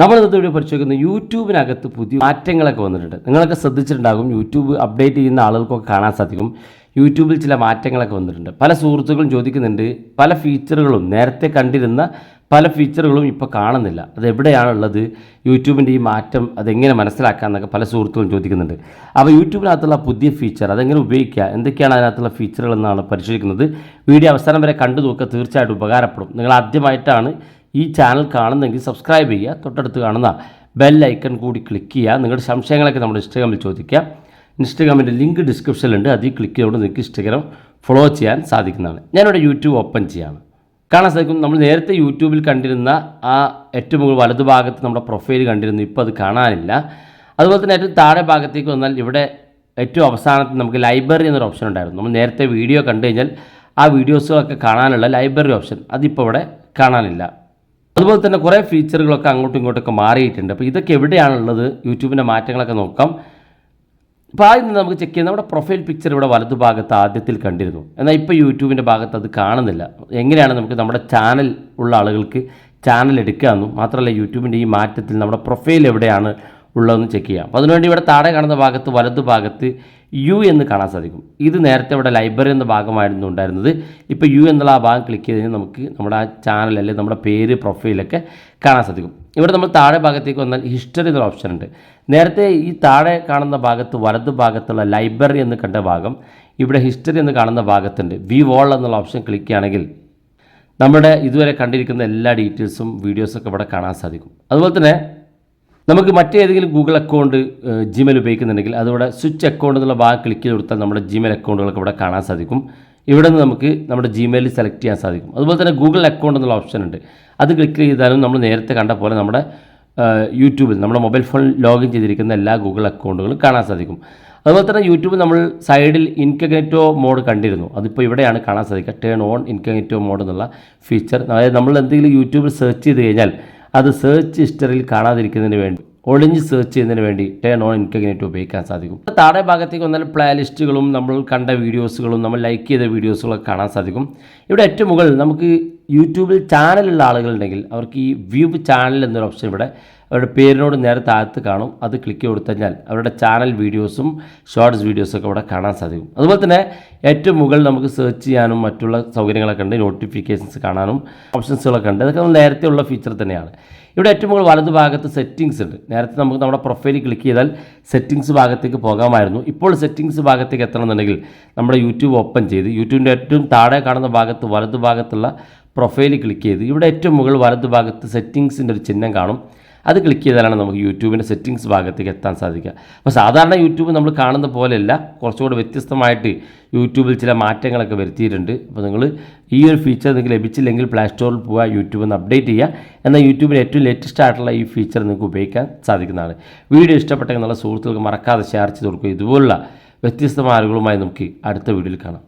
നമ്മൾ ഇന്നത്തെ വീഡിയോ പരിശോധിക്കുന്നത്? യൂട്യൂബിനകത്ത് പുതിയ മാറ്റങ്ങളൊക്കെ വന്നിട്ടുണ്ട്. നിങ്ങളൊക്കെ ശ്രദ്ധിച്ചിട്ടുണ്ടാകും യൂട്യൂബ് അപ്ഡേറ്റ് ചെയ്യുന്ന ആളുകൾക്കൊക്കെ കാണാൻ സാധിക്കും. യൂട്യൂബിൽ ചില മാറ്റങ്ങളൊക്കെ വന്നിട്ടുണ്ട്. പല സുഹൃത്തുക്കളും ചോദിക്കുന്നുണ്ട് പല ഫീച്ചറുകളും നേരത്തെ കണ്ടിരുന്ന പല ഫീച്ചറുകളും ഇപ്പോൾ കാണുന്നില്ല. അത് എവിടെയാണുള്ളത് യൂട്യൂബിന്റെ ഈ മാറ്റം അതെങ്ങനെ മനസ്സിലാക്കാമെന്നൊക്കെ പല സുഹൃത്തുക്കളും ചോദിക്കുന്നുണ്ട്. അപ്പോൾ യൂട്യൂബിനകത്തുള്ള പുതിയ ഫീച്ചർ അതെങ്ങനെ ഉപയോഗിക്കുക? എന്തൊക്കെയാണ് അതിനകത്തുള്ള ഫീച്ചറുകൾ എന്നാണ് പരിശോധിക്കുന്നത്. വീഡിയോ അവസാനം വരെ കണ്ടു നോക്കുക തീർച്ചയായിട്ടും ഉപകാരപ്പെടും. നിങ്ങൾ ആദ്യമായിട്ടാണ് ഈ ചാനൽ കാണുന്നെങ്കിൽ സബ്സ്ക്രൈബ് ചെയ്യുക. തൊട്ടടുത്ത് കാണുന്ന ബെൽ ഐക്കൺ കൂടി ക്ലിക്ക് ചെയ്യുക. നിങ്ങളുടെ സംശയങ്ങളൊക്കെ നമ്മുടെ ഇൻസ്റ്റഗ്രാമിൽ ചോദിക്കുക. ഇൻസ്റ്റഗ്രാമിന്റെ ലിങ്ക് ഡിസ്ക്രിപ്ഷനിലുണ്ട് അതിൽ ക്ലിക്ക് ചെയ്തുകൊണ്ട് നിങ്ങൾക്ക് ഇൻസ്റ്റഗ്രാം ഫോളോ ചെയ്യാൻ സാധിക്കുന്നതാണ്. ഞാനിവിടെ യൂട്യൂബ് ഓപ്പൺ ചെയ്യാണ്. കാണാൻ സാധിക്കും. നമ്മൾ നേരത്തെ യൂട്യൂബിൽ കണ്ടിരുന്ന ആ ഏറ്റവും മുകളിൽ വലതുഭാഗത്ത് നമ്മുടെ പ്രൊഫൈൽ കണ്ടിരുന്നു. ഇപ്പോൾ അത് കാണാനില്ല. അതുപോലെ തന്നെ ഏറ്റവും താഴെ ഭാഗത്തേക്ക് വന്നാൽ ഇവിടെ ഏറ്റവും അവസാനത്ത് നമുക്ക് ലൈബ്രറി എന്നൊരു ഓപ്ഷൻ ഉണ്ടായിരുന്നു. നമ്മൾ നേരത്തെ വീഡിയോ കണ്ടു കഴിഞ്ഞാൽ ആ വീഡിയോസുകളൊക്കെ കാണാനുള്ള ലൈബ്രറി ഓപ്ഷൻ അതിപ്പോൾ ഇവിടെ കാണാനില്ല. അതുപോലെ തന്നെ കുറേ ഫീച്ചറുകളൊക്കെ അങ്ങോട്ടും ഇങ്ങോട്ടൊക്കെ മാറിയിട്ടുണ്ട്. അപ്പോൾ ഇതൊക്കെ എവിടെയാണുള്ളത്? യൂട്യൂബിന്റെ മാറ്റങ്ങളൊക്കെ നോക്കാം. അപ്പോൾ ആദ്യം നമുക്ക് ചെക്ക് ചെയ്യാം. നമ്മുടെ പ്രൊഫൈൽ പിക്ചർ ഇവിടെ വലതുഭാഗത്ത് ആദ്യത്തിൽ കണ്ടിരുന്നു. എന്നാൽ ഇപ്പോൾ യൂട്യൂബിന്റെ ഭാഗത്ത് അത് കാണുന്നില്ല. എങ്ങനെയാണ് നമുക്ക് നമ്മുടെ ചാനൽ ഉള്ള ആളുകൾക്ക് ചാനൽ എടുക്കാമെന്നും മാത്രമല്ല യൂട്യൂബിന്റെ ഈ മാറ്റത്തിൽ നമ്മുടെ പ്രൊഫൈൽ എവിടെയാണ് ഉള്ളതെന്ന് ചെക്ക് ചെയ്യാം. അപ്പോൾ അതിനുവേണ്ടി ഇവിടെ താഴെ കാണുന്ന ഭാഗത്ത് വലതുഭാഗത്ത് യു എന്ന് കാണാൻ സാധിക്കും. ഇത് നേരത്തെ ഇവിടെ ലൈബ്രറി എന്ന ഭാഗമായിരുന്നു ഉണ്ടായിരുന്നത്. ഇപ്പോൾ യു എന്നുള്ള ആ ഭാഗം ക്ലിക്ക് ചെയ്ത് കഴിഞ്ഞാൽ നമുക്ക് നമ്മുടെ ആ ചാനൽ അല്ലെങ്കിൽ നമ്മുടെ പേര് പ്രൊഫൈലൊക്കെ കാണാൻ സാധിക്കും. ഇവിടെ നമ്മൾ താഴെ ഭാഗത്തേക്ക് വന്നാൽ ഹിസ്റ്ററി എന്നൊരു ഓപ്ഷൻ ഉണ്ട്. നേരത്തെ ഈ താഴെ കാണുന്ന ഭാഗത്ത് വലത് ഭാഗത്തുള്ള ലൈബ്രറി എന്ന് കണ്ട ഭാഗം ഇവിടെ ഹിസ്റ്ററി എന്ന് കാണുന്ന ഭാഗത്തുണ്ട്. വി വോൾ എന്നുള്ള ഓപ്ഷൻ ക്ലിക്ക് ചെയ്യുകയാണെങ്കിൽ നമ്മുടെ ഇതുവരെ കണ്ടിരിക്കുന്ന എല്ലാ ഡീറ്റെയിൽസും വീഡിയോസൊക്കെ ഇവിടെ കാണാൻ സാധിക്കും. അതുപോലെ തന്നെ നമുക്ക് മറ്റേതെങ്കിലും ഗൂഗിൾ അക്കൗണ്ട് ജിമെയിൽ ഉപയോഗിക്കുന്നുണ്ടെങ്കിൽ അതിവിടെ സ്വിച്ച് അക്കൗണ്ട് എന്നുള്ള ഭാഗം ക്ലിക്ക് ചെയ്ത് കൊടുത്താൽ നമ്മുടെ ജിമെയിൽ അക്കൗണ്ടുകളൊക്കെ ഇവിടെ കാണാൻ സാധിക്കും. ഇവിടെ നിന്ന് നമുക്ക് നമ്മുടെ ജിമെയിൽ സെലക്ട് ചെയ്യാൻ സാധിക്കും. അതുപോലെ തന്നെ ഗൂഗിൾ അക്കൗണ്ട് എന്നുള്ള ഓപ്ഷൻ ഉണ്ട്. അത് ക്ലിക്ക് ചെയ്താലും നമ്മൾ നേരത്തെ കണ്ട പോലെ നമ്മുടെ യൂട്യൂബിൽ നമ്മുടെ മൊബൈൽ ഫോൺ ലോഗിൻ ചെയ്തിരിക്കുന്ന എല്ലാ ഗൂഗിൾ അക്കൗണ്ടുകളും കാണാൻ സാധിക്കും. അതുപോലെ തന്നെ യൂട്യൂബിൽ നമ്മൾ സൈഡിൽ ഇൻകഗ്നേറ്റോ മോഡ് കണ്ടിരുന്നു. അതിപ്പോൾ ഇവിടെയാണ് കാണാൻ സാധിക്കുക. ടേൺ ഓൺ ഇൻകഗ്നേറ്റോ മോഡ് എന്നുള്ള ഫീച്ചർ അതായത് നമ്മൾ എന്തെങ്കിലും യൂട്യൂബിൽ സെർച്ച് ചെയ്ത് കഴിഞ്ഞാൽ അത് സെർച്ച് ഹിസ്റ്ററിയിൽ കാണാതിരിക്കുന്നതിന് വേണ്ടി ഒളിഞ്ഞ് സെർച്ച് ചെയ്യുന്നതിന് വേണ്ടി ടേൺ ഓൺ ഇൻകഗ്നേറ്റ് ഉപയോഗിക്കാൻ സാധിക്കും. താഴെ ഭാഗത്തേക്ക് വന്നാൽ പ്ലേ ലിസ്റ്റുകളും നമ്മൾ കണ്ട വീഡിയോസുകളും നമ്മൾ ലൈക്ക് ചെയ്ത വീഡിയോസുകളൊക്കെ കാണാൻ സാധിക്കും. ഇവിടെ ഏറ്റവും മുകളിൽ നമുക്ക് യൂട്യൂബിൽ ചാനലുള്ള ആളുകളുണ്ടെങ്കിൽ അവർക്ക് ഈ വ്യൂ ചാനൽ എന്നൊരു ഓപ്ഷൻ ഇവിടെ അവരുടെ പേരിനോട് നേരെ താഴത്ത് കാണും. അത് ക്ലിക്ക് കൊടുത്തു കഴിഞ്ഞാൽ അവരുടെ ചാനൽ വീഡിയോസും ഷോർട്സ് വീഡിയോസൊക്കെ ഇവിടെ കാണാൻ സാധിക്കും. അതുപോലെ തന്നെ ഏറ്റവും മുകളിൽ നമുക്ക് സെർച്ച് ചെയ്യാനും മറ്റുള്ള സൗകര്യങ്ങളൊക്കെ ഉണ്ട്. നോട്ടിഫിക്കേഷൻസ് കാണാനും ഓപ്ഷൻസുകളൊക്കെ ഉണ്ട്. അതൊക്കെ നേരത്തെ ഉള്ള ഫീച്ചർ തന്നെയാണ്. ഇവിടെ ഏറ്റവും മുകളിൽ വലതു ഭാഗത്ത് സെറ്റിങ്സ് ഉണ്ട്. നേരത്തെ നമുക്ക് നമ്മുടെ പ്രൊഫൈലിൽ ക്ലിക്ക് ചെയ്താൽ സെറ്റിംഗ്സ് ഭാഗത്തേക്ക് പോകാമായിരുന്നു. ഇപ്പോൾ സെറ്റിംഗ്സ് ഭാഗത്തേക്ക് എത്തണമെന്നുണ്ടെങ്കിൽ നമ്മുടെ യൂട്യൂബ് ഓപ്പൺ ചെയ്ത് യൂട്യൂബിന്റെ ഏറ്റവും താഴെ കാണുന്ന ഭാഗത്ത് വലതു പ്രൊഫൈലിൽ ക്ലിക്ക് ചെയ്ത് ഇവിടെ ഏറ്റവും മുകളിൽ വലത് ഭാഗത്ത് സെറ്റിങ്സിന്റെ ഒരു ചിഹ്നം കാണും. അത് ക്ലിക്ക് ചെയ്താലാണ് നമുക്ക് യൂട്യൂബിന്റെ സെറ്റിങ്സ് ഭാഗത്തേക്ക് എത്താൻ സാധിക്കുക. അപ്പോൾ സാധാരണ യൂട്യൂബ് നമ്മൾ കാണുന്ന പോലെയല്ല. കുറച്ചുകൂടെ വ്യത്യസ്തമായിട്ട് യൂട്യൂബിൽ ചില മാറ്റങ്ങളൊക്കെ വരുത്തിയിട്ടുണ്ട്. അപ്പോൾ നിങ്ങൾ ഈ ഒരു ഫീച്ചർ നിങ്ങൾക്ക് ലഭിച്ചില്ലെങ്കിൽ പ്ലേ സ്റ്റോറിൽ പോവുക യൂട്യൂബ് ഒന്ന് അപ്ഡേറ്റ് ചെയ്യുക. എന്നാൽ യൂട്യൂബിൽ ഏറ്റവും ലേറ്റസ്റ്റ് ആയിട്ടുള്ള ഈ ഫീച്ചർ നിങ്ങൾക്ക് ഉപയോഗിക്കാൻ സാധിക്കുന്നതാണ്. വീഡിയോ ഇഷ്ടപ്പെട്ടെങ്കിൽ നല്ല സുഹൃത്തുക്കൾക്ക് മറക്കാതെ ഷെയർ ചെയ്ത് കൊടുക്കുക. ഇതുപോലുള്ള വ്യത്യസ്തമായ അറിവുകളുമായി നമുക്ക് അടുത്ത വീഡിയോയിൽ കാണാം.